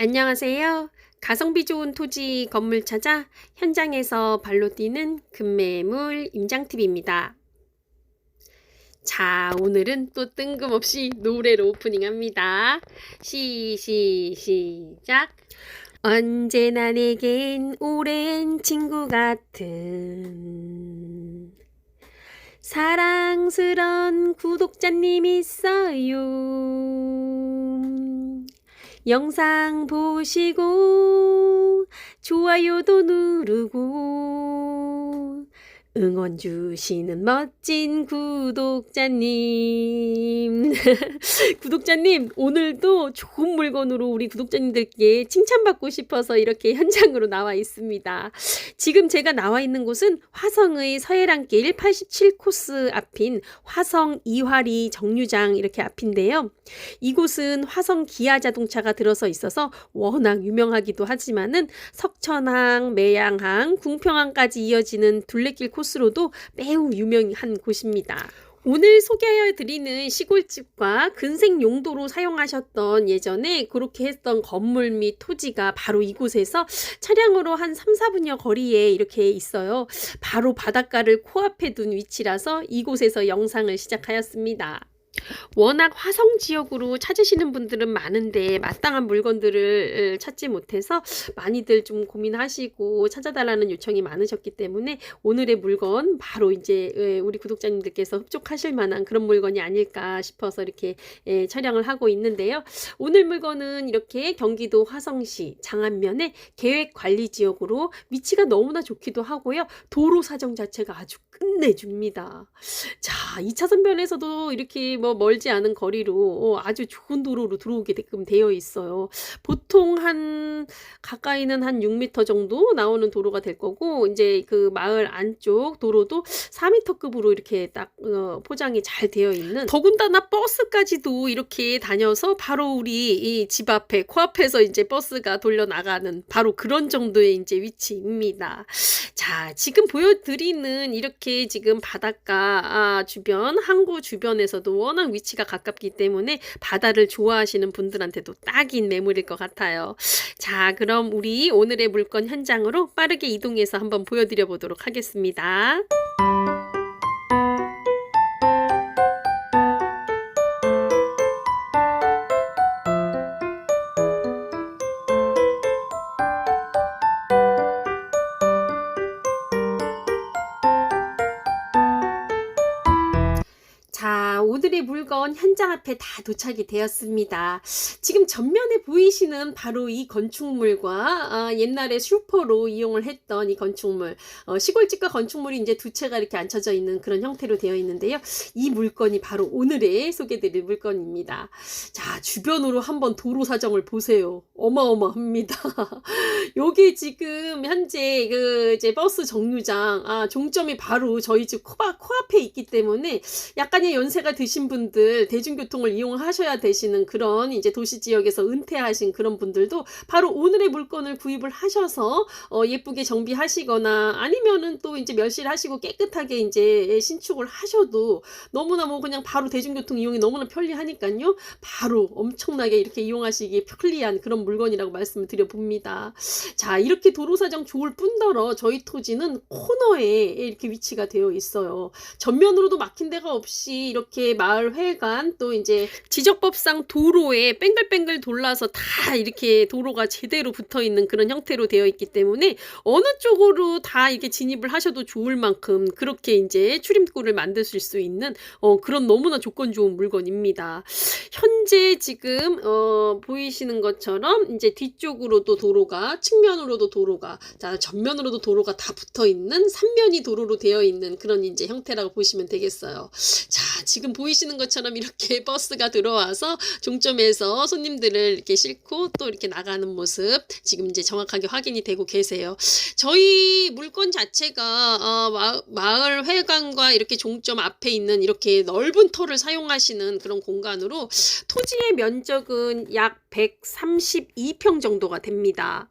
안녕하세요. 가성비 좋은 토지 건물 찾아 현장에서 발로 뛰는 급매물 임장팁입니다. 자, 오늘은 또 뜬금없이 노래로 오프닝합니다. 시, 시, 시작. 언제나 내겐 오랜 친구 같은 사랑스런 구독자님 있어요. 영상 보시고 좋아요도 누르고 응원 주시는 멋진 구독자님. 구독자님, 오늘도 좋은 물건으로 우리 구독자님들께 칭찬받고 싶어서 이렇게 현장으로 나와 있습니다. 지금 제가 나와 있는 곳은 화성의 서해랑길 87코스 앞인 화성 이화리 정류장 이렇게 앞인데요. 이곳은 화성 기아 자동차가 들어서 있어서 워낙 유명하기도 하지만은 석천항, 매양항, 궁평항까지 이어지는 둘레길 코스 로도 매우 유명한 곳입니다. 오늘 소개해 드리는 시골집과 근생 용도로 사용하셨던 예전에 그렇게 했던 건물 및 토지가 바로 이곳에서 차량으로 한 3, 4분여 거리에 이렇게 있어요. 바로 바닷가를 코앞에 둔 위치라서 이곳에서 영상을 시작하였습니다. 워낙 화성 지역으로 찾으시는 분들은 많은데 마땅한 물건들을 찾지 못해서 많이들 좀 고민하시고 찾아달라는 요청이 많으셨기 때문에 오늘의 물건 바로 이제 우리 구독자님들께서 흡족하실 만한 그런 물건이 아닐까 싶어서 이렇게 촬영을 하고 있는데요. 오늘 물건은 이렇게 경기도 화성시 장안면의 계획관리 지역으로 위치가 너무나 좋기도 하고요. 도로 사정 자체가 아주 끝내줍니다. 자, 2차선변에서도 이렇게 뭐 멀지 않은 거리로 어, 아주 좋은 도로로 들어오게끔 되어 있어요. 보통 한 가까이는 한 6m 정도 나오는 도로가 될 거고 이제 그 마을 안쪽 도로도 4m급으로 이렇게 딱 어, 포장이 잘 되어 있는 더군다나 버스까지도 이렇게 다녀서 바로 우리 이 집 앞에 코앞에서 이제 버스가 돌려 나가는 바로 그런 정도의 이제 위치입니다. 자, 지금 보여드리는 이렇게 지금 바닷가 아, 주변 항구 주변에서도 워낙 위치가 가깝기 때문에 바다를 좋아하시는 분들한테도 딱인 매물일 것 같아요. 자, 그럼 우리 오늘의 물건 현장으로 빠르게 이동해서 한번 보여드려 보도록 하겠습니다. 물건 현장 앞에 다 도착이 되었습니다. 지금 전면에 보이시는 바로 이 건축물과 아, 옛날에 슈퍼로 이용을 했던 이 건축물, 어, 시골집과 건축물이 이제 두 채가 이렇게 앉혀져 있는 그런 형태로 되어 있는데요. 이 물건이 바로 오늘의 소개드릴 물건입니다. 자, 주변으로 한번 도로 사정을 보세요. 어마어마합니다. 여기 지금 현재 그 이제 버스 정류장, 아, 종점이 바로 저희 집 코앞, 코앞에 있기 때문에 약간의 연세가 드신 분들 대중교통을 이용하셔야 되시는 그런 이제 도시 지역에서 은퇴하신 그런 분들도 바로 오늘의 물건을 구입을 하셔서 어, 예쁘게 정비하시거나 아니면은 또 이제 멸실 하시고 깨끗하게 이제 신축을 하셔도 너무나 뭐 그냥 바로 대중교통 이용이 너무나 편리하니까요. 바로 엄청나게 이렇게 이용하시기 편리한 그런 물건이라고 말씀을 드려 봅니다. 자, 이렇게 도로 사정 좋을 뿐더러 저희 토지는 코너에 이렇게 위치가 되어 있어요. 전면으로도 막힌 데가 없이 이렇게 마을 회 관또 이제 지적법상 도로에 뺑글뺑글 돌라서 다 이렇게 도로가 제대로 붙어 있는 그런 형태로 되어 있기 때문에 어느 쪽으로 다 이렇게 진입을 하셔도 좋을 만큼 그렇게 이제 출입구를 만드실 수 있는 어, 그런 너무나 조건 좋은 물건입니다. 현재 지금 어, 보이시는 것처럼 이제 뒤쪽으로도 도로가 측면으로도 도로가 자 전면으로도 도로가 다 붙어 있는 삼면이 도로로 되어 있는 그런 이제 형태라고 보시면 되겠어요. 자, 지금 보이시는 것처럼 이렇게 버스가 들어와서 종점에서 손님들을 이렇게 싣고 또 이렇게 나가는 모습 지금 이제 정확하게 확인이 되고 계세요. 저희 물건 자체가 어, 마, 마을 회관과 이렇게 종점 앞에 있는 이렇게 넓은 터를 사용하시는 그런 공간으로 토지의 면적은 약 132평 정도가 됩니다.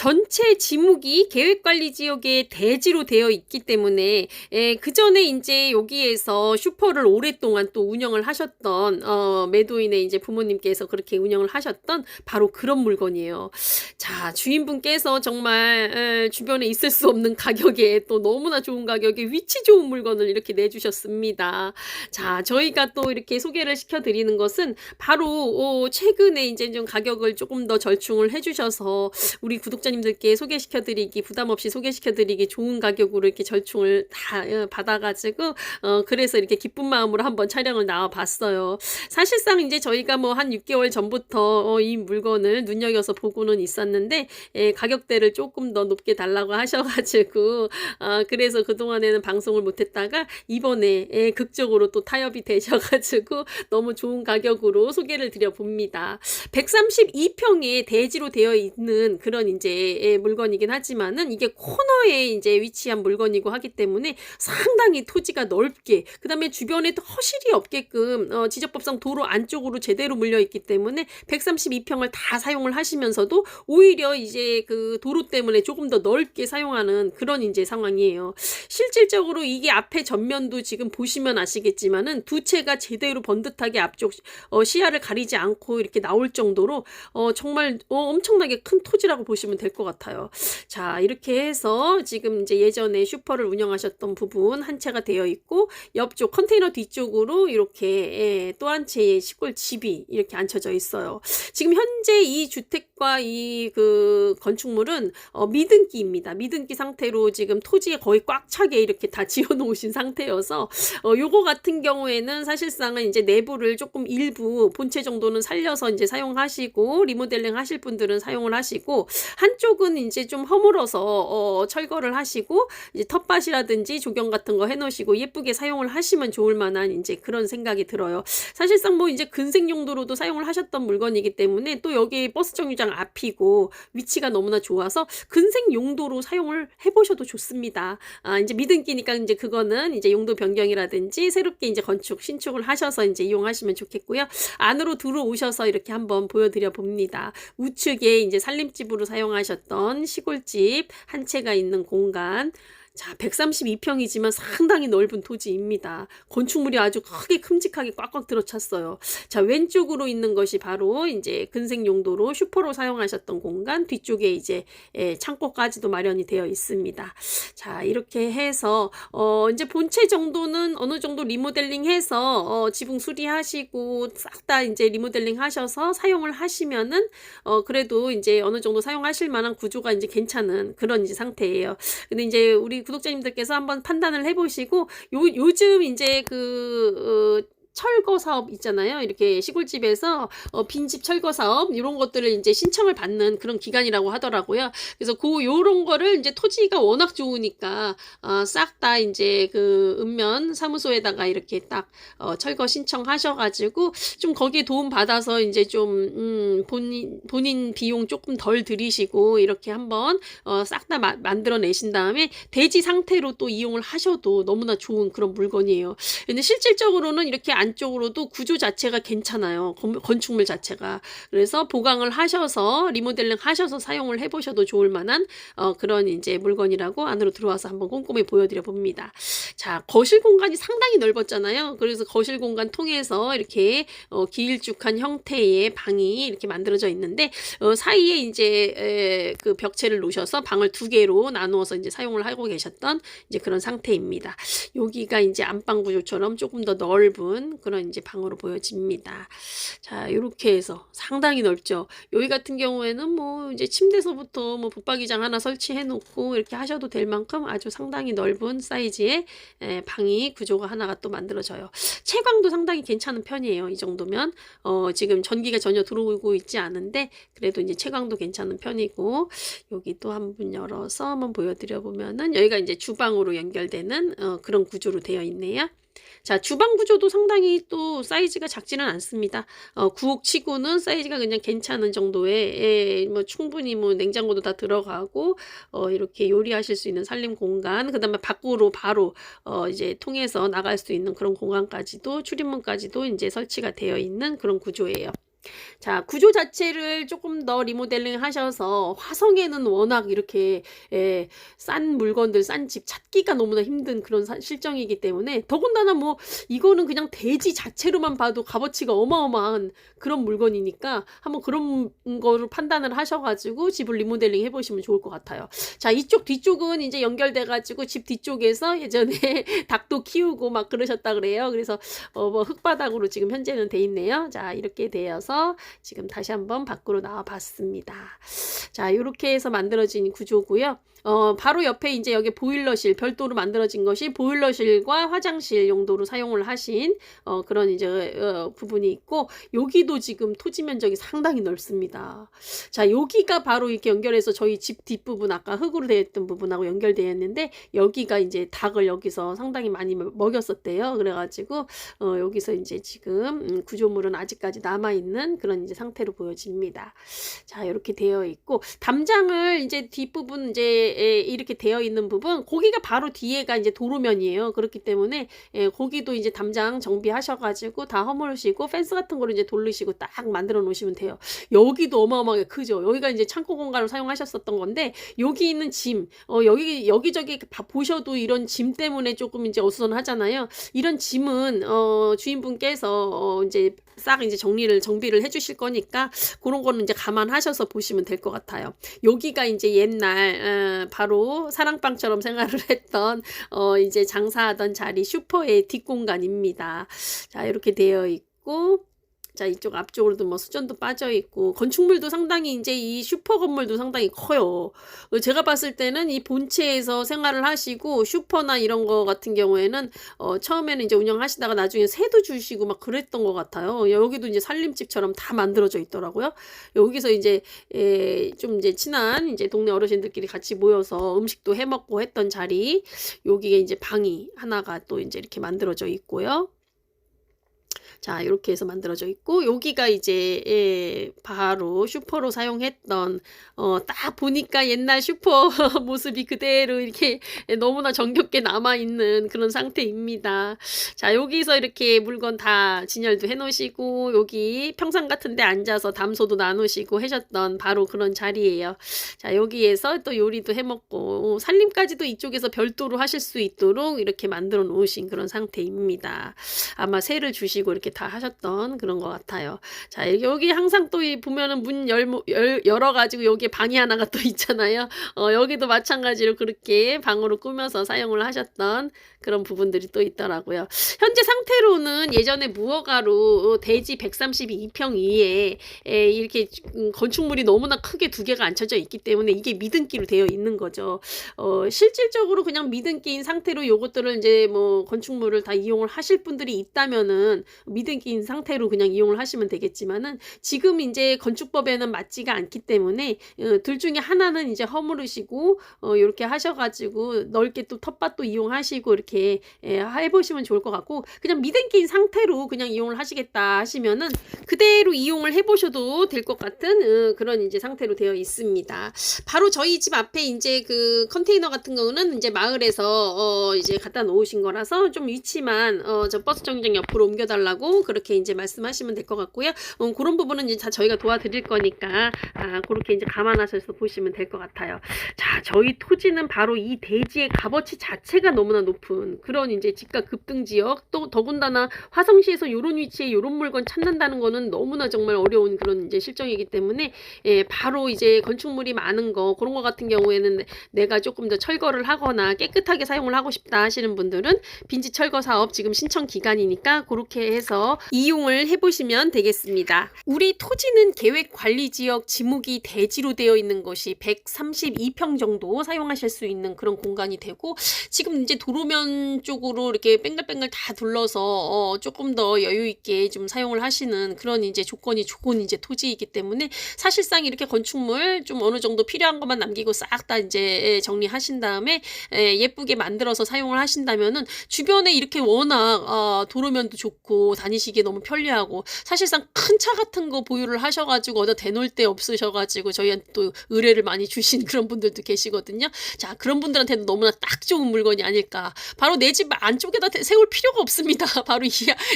전체 지목이 계획관리 지역의 대지로 되어 있기 때문에 에, 그 전에 이제 여기에서 슈퍼를 오랫동안 또 운영을 하셨던 어, 매도인의 이제 부모님께서 그렇게 운영을 하셨던 바로 그런 물건이에요. 자 주인분께서 정말 에, 주변에 있을 수 없는 가격에 또 너무나 좋은 가격에 위치 좋은 물건을 이렇게 내주셨습니다. 자 저희가 또 이렇게 소개를 시켜드리는 것은 바로 어, 최근에 이제 좀 가격을 조금 더 절충을 해주셔서 우리 구독자 님들께 소개시켜드리기 부담 없이 소개시켜드리기 좋은 가격으로 이렇게 절충을 다 어, 받아가지고 어 그래서 이렇게 기쁜 마음으로 한번 촬영을 나와봤어요. 사실상 이제 저희가 뭐 한 6개월 전부터 어, 이 물건을 눈여겨서 보고는 있었는데 예, 가격대를 조금 더 높게 달라고 하셔가지고 어, 그래서 그 동안에는 방송을 못했다가 이번에 예, 극적으로 또 타협이 되셔가지고 너무 좋은 가격으로 소개를 드려 봅니다. 132평의 대지로 되어 있는 그런 이제 예, 물건이긴 하지만은 이게 코너에 이제 위치한 물건이고 하기 때문에 상당히 토지가 넓게 그다음에 주변에 또 허실이 없게끔 어, 지적법상 도로 안쪽으로 제대로 물려 있기 때문에 132평을 다 사용을 하시면서도 오히려 이제 그 도로 때문에 조금 더 넓게 사용하는 그런 이제 상황이에요. 실질적으로 이게 앞에 전면도 지금 보시면 아시겠지만은 두 채가 제대로 번듯하게 앞쪽 어, 시야를 가리지 않고 이렇게 나올 정도로 어, 정말 어, 엄청나게 큰 토지라고 보시면 될 것 같아요. 자, 이렇게 해서 지금 이제 예전에 슈퍼를 운영하셨던 부분 한 채가 되어 있고 옆쪽 컨테이너 뒤쪽으로 이렇게 예, 또한 채의 시골 집이 이렇게 앉혀져 있어요. 지금 현재 이 주택과 이 그 건축물은 어, 미등기입니다. 미등기 상태로 지금 토지에 거의 꽉 차게 이렇게 다 지어 놓으신 상태여서 어, 요거 같은 경우에는 사실상은 이제 내부를 조금 일부 본체 정도는 살려서 이제 사용하시고 리모델링 하실 분들은 사용을 하시고 한 쪽은 이제 좀 허물어서 어, 철거를 하시고 이제 텃밭이라든지 조경 같은 거 해놓으시고 예쁘게 사용을 하시면 좋을 만한 이제 그런 생각이 들어요. 사실상 뭐 이제 근생 용도로도 사용을 하셨던 물건이기 때문에 또 여기 버스 정류장 앞이고 위치가 너무나 좋아서 근생 용도로 사용을 해보셔도 좋습니다. 아, 이제 미등기니까 이제 그거는 이제 용도 변경이라든지 새롭게 이제 건축 신축을 하셔서 이제 이용하시면 좋겠고요. 안으로 들어오셔서 이렇게 한번 보여드려 봅니다. 우측에 이제 살림집으로 사용하 셨던 시골집 한 채가 있는 공간. 자, 132평이지만 상당히 넓은 토지입니다. 건축물이 아주 크게 큼직하게 꽉꽉 들어찼어요. 자, 왼쪽으로 있는 것이 바로 이제 근생 용도로 슈퍼로 사용하셨던 공간, 뒤쪽에 이제 예, 창고까지도 마련이 되어 있습니다. 자, 이렇게 해서 어, 이제 본체 정도는 어느 정도 리모델링 해서 어, 지붕 수리하시고 싹 다 이제 리모델링 하셔서 사용을 하시면은 어, 그래도 이제 어느 정도 사용하실 만한 구조가 이제 괜찮은 그런 이제 상태예요. 근데 이제 우리 구독자님들께서 한번 판단을 해보시고 요 요즘 이제 그 어, 철거 사업 있잖아요. 이렇게 시골집에서 어, 빈집 철거 사업 이런 것들을 이제 신청을 받는 그런 기간이라고 하더라고요. 그래서 그 요런 거를 이제 토지가 워낙 좋으니까 어, 싹 다 이제 그 읍면 사무소에다가 이렇게 딱 어, 철거 신청하셔가지고 좀 거기에 도움 받아서 이제 좀 음, 본인 본인 비용 조금 덜 들이시고 이렇게 한번 어, 싹 다 만들어 내신 다음에 대지 상태로 또 이용을 하셔도 너무나 좋은 그런 물건이에요. 근데 실질적으로는 이렇게 안쪽으로도 구조 자체가 괜찮아요. 건- 건축물 자체가. 그래서 보강을 하셔서 리모델링 하셔서 사용을 해보셔도 좋을 만한 어, 그런 이제 물건이라고 안으로 들어와서 한번 꼼꼼히 보여드려 봅니다. 자, 거실 공간이 상당히 넓었잖아요. 그래서 거실 공간 통해서 이렇게 어, 길쭉한 형태의 방이 이렇게 만들어져 있는데 어, 사이에 이제 에, 그 벽체를 놓으셔서 방을 두 개로 나누어서 이제 사용을 하고 계셨던 이제 그런 상태입니다. 여기가 이제 안방 구조처럼 조금 더 넓은 그런 이제 방으로 보여집니다. 자, 이렇게 해서 상당히 넓죠. 여기 같은 경우에는 뭐 이제 침대서부터 뭐 붙박이장 하나 설치해 놓고 이렇게 하셔도 될 만큼 아주 상당히 넓은 사이즈의 에, 방이 구조가 하나가 또 만들어져요. 채광도 상당히 괜찮은 편이에요. 이 정도면 어, 지금 전기가 전혀 들어오고 있지 않은데 그래도 이제 채광도 괜찮은 편이고 여기 또한번 열어서 한번 보여드려 보면은 여기가 이제 주방으로 연결되는 어, 그런 구조로 되어 있네요. 자, 주방 구조도 상당히 또 사이즈가 작지는 않습니다. 어, 구옥 치고는 사이즈가 그냥 괜찮은 정도의, 예, 뭐 충분히 뭐 냉장고도 다 들어가고, 어, 이렇게 요리하실 수 있는 살림 공간, 그 다음에 밖으로 바로, 어, 이제 통해서 나갈 수 있는 그런 공간까지도, 출입문까지도 이제 설치가 되어 있는 그런 구조예요. 자, 구조 자체를 조금 더 리모델링 하셔서 화성에는 워낙 이렇게 예, 싼 물건들, 싼 집 찾기가 너무나 힘든 그런 사- 실정이기 때문에 더군다나 뭐 이거는 그냥 대지 자체로만 봐도 값어치가 어마어마한 그런 물건이니까 한번 그런 거를 판단을 하셔가지고 집을 리모델링 해보시면 좋을 것 같아요. 자, 이쪽 뒤쪽은 이제 연결돼가지고 집 뒤쪽에서 예전에 닭도 키우고 막 그러셨다 그래요. 그래서 어, 뭐 흙바닥으로 지금 현재는 돼 있네요. 자, 이렇게 되어서 지금 다시 한번 밖으로 나와 봤습니다. 자, 이렇게 해서 만들어진 구조고요. 어, 바로 옆에 이제 여기 보일러실 별도로 만들어진 것이 보일러실과 화장실 용도로 사용을 하신 어, 그런 이제 어, 부분이 있고 여기도 지금 토지 면적이 상당히 넓습니다. 자, 여기가 바로 이렇게 연결해서 저희 집 뒷부분 아까 흙으로 되어 있던 부분하고 연결되어 있는데 여기가 이제 닭을 여기서 상당히 많이 먹였었대요. 그래가지고 어, 여기서 이제 지금 음, 구조물은 아직까지 남아 있는 그런 이제 상태로 보여집니다. 자, 이렇게 되어 있고 담장을 이제 뒷부분 이제 에, 이렇게 되어 있는 부분 거기가 바로 뒤에가 이제 도로면이에요. 그렇기 때문에 예, 거기도 이제 담장 정비하셔가지고 다 허물으시고 펜스 같은 거를 이제 돌리시고 딱 만들어 놓으시면 돼요. 여기도 어마어마하게 크죠. 여기가 이제 창고 공간을 사용하셨었던 건데 여기 있는 짐, 어, 여기 여기저기 봐- 보셔도 이런 짐 때문에 조금 이제 어수선하잖아요. 이런 짐은 어, 주인분께서 어, 이제 싹 이제 정리를 정비를 해주실 거니까 그런 거는 이제 감안하셔서 보시면 될 것 같아요. 여기가 이제 옛날 어, 바로 사랑방처럼 생활을 했던 어, 이제 장사하던 자리 슈퍼의 뒷공간입니다. 자 이렇게 되어 있고. 자, 이쪽 앞쪽으로도 뭐 수전도 빠져 있고, 건축물도 상당히 이제 이 슈퍼 건물도 상당히 커요. 어, 제가 봤을 때는 이 본체에서 생활을 하시고, 슈퍼나 이런 거 같은 경우에는, 어, 처음에는 이제 운영하시다가 나중에 세도 주시고 막 그랬던 것 같아요. 여기도 이제 살림집처럼 다 만들어져 있더라고요. 여기서 이제, 에, 좀 이제 친한 이제 동네 어르신들끼리 같이 모여서 음식도 해 먹고 했던 자리, 여기에 이제 방이 하나가 또 이제 이렇게 만들어져 있고요. 자, 이렇게 해서 만들어져 있고, 여기가 이제, 예, 바로 슈퍼로 사용했던, 어, 딱 보니까 옛날 슈퍼 모습이 그대로 이렇게 너무나 정겹게 남아 있는 그런 상태입니다. 자, 여기서 이렇게 물건 다 진열도 해 놓으시고, 여기 평상 같은 데 앉아서 담소도 나누시고 하셨던 바로 그런 자리예요. 자, 여기에서 또 요리도 해 먹고, 살림까지도 이쪽에서 별도로 하실 수 있도록 이렇게 만들어 놓으신 그런 상태입니다. 아마 세를 주시고 이렇게 다 하셨던 그런 것 같아요. 자, 여기 항상 또 이 보면은 문 열, 열, 열어가지고 여기에 방이 하나가 또 있잖아요. 어, 여기도 마찬가지로 그렇게 방으로 꾸며서 사용을 하셨던 그런 부분들이 또 있더라고요. 현재 상태로는 예전에 무허가로 대지 132평 이에 에, 이렇게 음, 건축물이 너무나 크게 두 개가 앉혀져 있기 때문에 이게 미등기로 되어 있는 거죠. 어, 실질적으로 그냥 미등기인 상태로 요것들을 이제 뭐 건축물을 다 이용을 하실 분들이 있다면은 미 등기인 상태로 그냥 이용을 하시면 되겠지만은 지금 이제 건축법에는 맞지가 않기 때문에 어, 둘 중에 하나는 이제 허물으시고 어, 이렇게 하셔가지고 넓게 또 텃밭도 이용하시고 이렇게 예, 해보시면 좋을 것 같고 그냥 미등기인 상태로 그냥 이용을 하시겠다 하시면은 그대로 이용을 해보셔도 될 것 같은 어, 그런 이제 상태로 되어 있습니다. 바로 저희 집 앞에 이제 그 컨테이너 같은 경우는 이제 마을에서 어, 이제 갖다 놓으신 거라서 좀 위치만 어, 저 버스 정류장 옆으로 옮겨달라고 그렇게 이제 말씀하시면 될 것 같고요. 어, 그런 부분은 이제 다 저희가 도와드릴 거니까 아, 그렇게 이제 감안하셔서 보시면 될 것 같아요. 자, 저희 토지는 바로 이 대지의 값어치 자체가 너무나 높은 그런 이제 집값 급등 지역 또 더군다나 화성시에서 이런 위치에 이런 물건 찾는다는 거는 너무나 정말 어려운 그런 이제 실정이기 때문에 예, 바로 이제 건축물이 많은 거 그런 거 같은 경우에는 내가 조금 더 철거를 하거나 깨끗하게 사용을 하고 싶다 하시는 분들은 빈지 철거 사업 지금 신청 기간이니까 그렇게 해서 이용을 해보시면 되겠습니다. 우리 토지는 계획 관리 지역 지목이 대지로 되어 있는 것이 132평 정도 사용하실 수 있는 그런 공간이 되고 지금 이제 도로면 쪽으로 이렇게 뺑글뺑글 다 둘러서 어, 조금 더 여유 있게 좀 사용을 하시는 그런 이제 조건이 좋은 이제 토지이기 때문에 사실상 이렇게 건축물 좀 어느 정도 필요한 것만 남기고 싹 다 이제 정리하신 다음에 에, 예쁘게 만들어서 사용을 하신다면은 주변에 이렇게 워낙 어, 도로면도 좋고 들고 다니시기에 너무 편리하고 사실상 큰 차 같은 거 보유를 하셔가지고 어디 대놓을 데 없으셔가지고 저희한테 또 의뢰를 많이 주신 그런 분들도 계시거든요. 자 그런 분들한테는 너무나 딱 좋은 물건이 아닐까. 바로 내 집 안쪽에다 대- 세울 필요가 없습니다. 바로 이,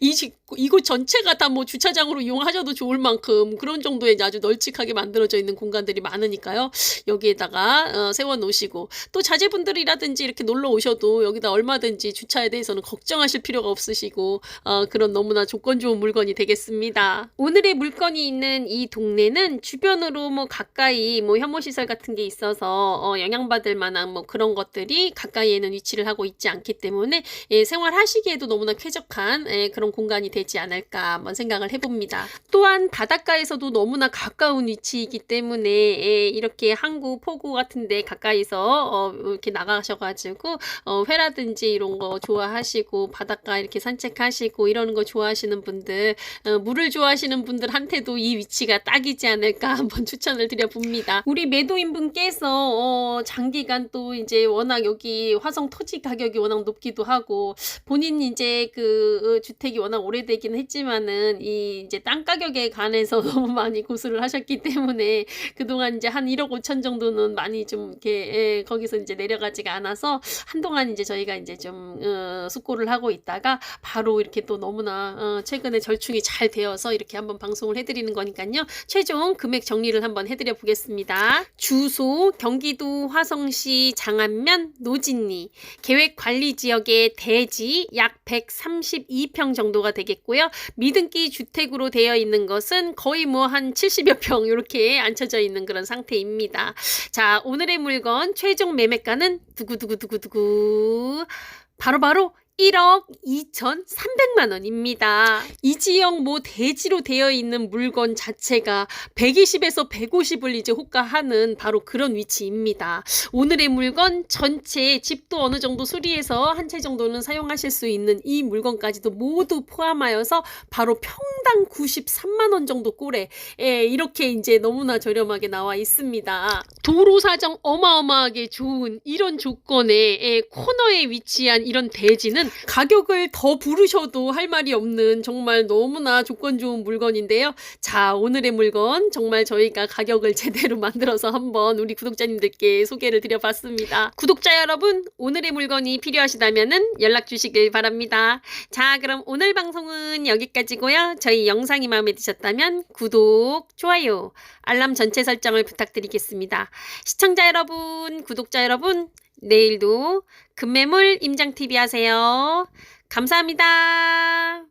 이 집- 이곳 전체가 다 뭐 주차장으로 이용하셔도 좋을 만큼 그런 정도의 아주 널찍하게 만들어져 있는 공간들이 많으니까요. 여기에다가 어, 세워 놓으시고 또 자제분들이라든지 이렇게 놀러 오셔도 여기다 얼마든지 주차에 대해서는 걱정하실 필요가 없으시고 어, 그런 너무나 조건 좋은 물건이 되겠습니다. 오늘의 물건이 있는 이 동네는 주변으로 뭐 가까이 뭐 혐오 시설 같은 게 있어서 어, 영향받을 만한 뭐 그런 것들이 가까이에는 위치를 하고 있지 않기 때문에 예, 생활하시기에도 너무나 쾌적한 예, 그런 공간이 되지 않을까 한번 생각을 해봅니다. 또한 바닷가에서도 너무나 가까운 위치이기 때문에 예, 이렇게 항구, 포구 같은데 가까이서 어, 이렇게 나가셔가지고 어, 회라든지 이런 거 좋아하시고 바닷가 이렇게 산책하시고 이러는 거 좋아 하시는 분들 어, 물을 좋아하시는 분들한테도 이 위치가 딱이지 않을까 한번 추천을 드려봅니다. 우리 매도인 분께서 어, 장기간 또 이제 워낙 여기 화성 토지 가격이 워낙 높기도 하고 본인 이제 그 어, 주택이 워낙 오래되긴 했지만은 이 이제 땅 가격에 관해서 너무 많이 고수를 하셨기 때문에 그동안 이제 한 1억 5천 정도는 많이 좀 이렇게 예, 거기서 이제 내려가지가 않아서 한동안 이제 저희가 이제 좀 어, 숙고를 하고 있다가 바로 이렇게 또 너무나 어, 최근에 절충이 잘 되어서 이렇게 한번 방송을 해드리는 거니까요. 최종 금액 정리를 한번 해드려 보겠습니다. 주소 경기도 화성시 장안면 노진리 계획 관리 지역의 대지 약 132평 정도가 되겠고요. 미등기 주택으로 되어 있는 것은 거의 뭐 한 70여 평 이렇게 앉혀져 있는 그런 상태입니다. 자, 오늘의 물건 최종 매매가는 두구두구두구두구 바로바로 1억 2,300만 원입니다. 이 지역 뭐 대지로 되어 있는 물건 자체가 120에서 150을 이제 호가하는 바로 그런 위치입니다. 오늘의 물건 전체 집도 어느 정도 수리해서 한 채 정도는 사용하실 수 있는 이 물건까지도 모두 포함하여서 바로 평당 93만 원 정도 꼴에 예, 이렇게 이제 너무나 저렴하게 나와 있습니다. 도로 사정 어마어마하게 좋은 이런 조건에 예, 코너에 위치한 이런 대지는 가격을 더 부르셔도 할 말이 없는 정말 너무나 조건 좋은 물건인데요. 자, 오늘의 물건 정말 저희가 가격을 제대로 만들어서 한번 우리 구독자님들께 소개를 드려봤습니다. 구독자 여러분, 오늘의 물건이 필요하시다면 연락 주시길 바랍니다. 자, 그럼 오늘 방송은 여기까지고요. 저희 영상이 마음에 드셨다면 구독, 좋아요, 알람 전체 설정을 부탁드리겠습니다. 시청자 여러분, 구독자 여러분, 내일도 금매물 임장TV 하세요. 감사합니다.